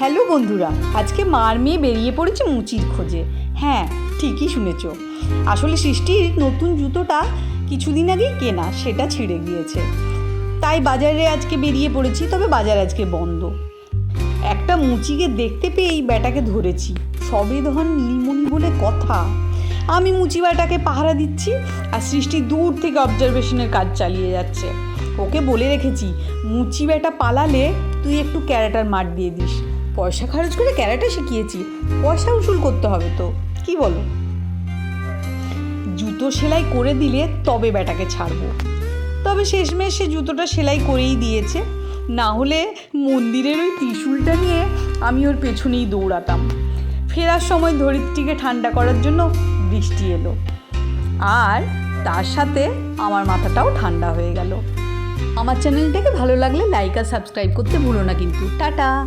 Hello বন্ধুরা, আজকে মার মেয়ে বেরিয়ে পড়েছে মুচির খোঁজে। হ্যাঁ ঠিকই শুনেছ। আসলে সৃষ্টির নতুন জুতোটা কিছুদিন আগেই কেনা, সেটা ছিঁড়ে গিয়েছে। তাই বাজারে আজকে বেরিয়ে পড়েছি, তবে বাজার আজকে বন্ধ। একটা মুচিকে দেখতে পেয়ে এই ব্যাটাকে ধরেছি। সবে ধন নীলমণি বলে কথা। আমি মুচি ব্যাটাকে পাহারা দিচ্ছি, আর সৃষ্টি দূর থেকে অবজারভেশনের কাজ চালিয়ে যাচ্ছে। ওকে বলে রেখেছি, মুচি ব্যাটা পালালে তুই একটু ক্যারেটার মার দিয়ে দিস। পয়সা খরচ করে ক্যারেটা শিখিয়েছি। পয়সা উসুল করতে হবে তো, কি বলো? জুতো সেলাই করে দিলে তবে ব্যাটাকে ছাড়বো। তবে শেষমেশ সে জুতোটা সেলাই করেই দিয়েছে। না হলে মন্দিরের ওই ত্রিশূলটা নিয়ে আমি ওর পেছনেই দৌড়াতাম। ফেরার সময় ধরিত্রীকে ঠান্ডা করার জন্য বৃষ্টি এলো। আর তার সাথে আমার মাথাটাও ঠান্ডা হয়ে গেল। আমার চ্যানেলটাকে ভালো লাগলে লাইক আর সাবস্ক্রাইব করতে ভুলো না কিন্তু। টাটা!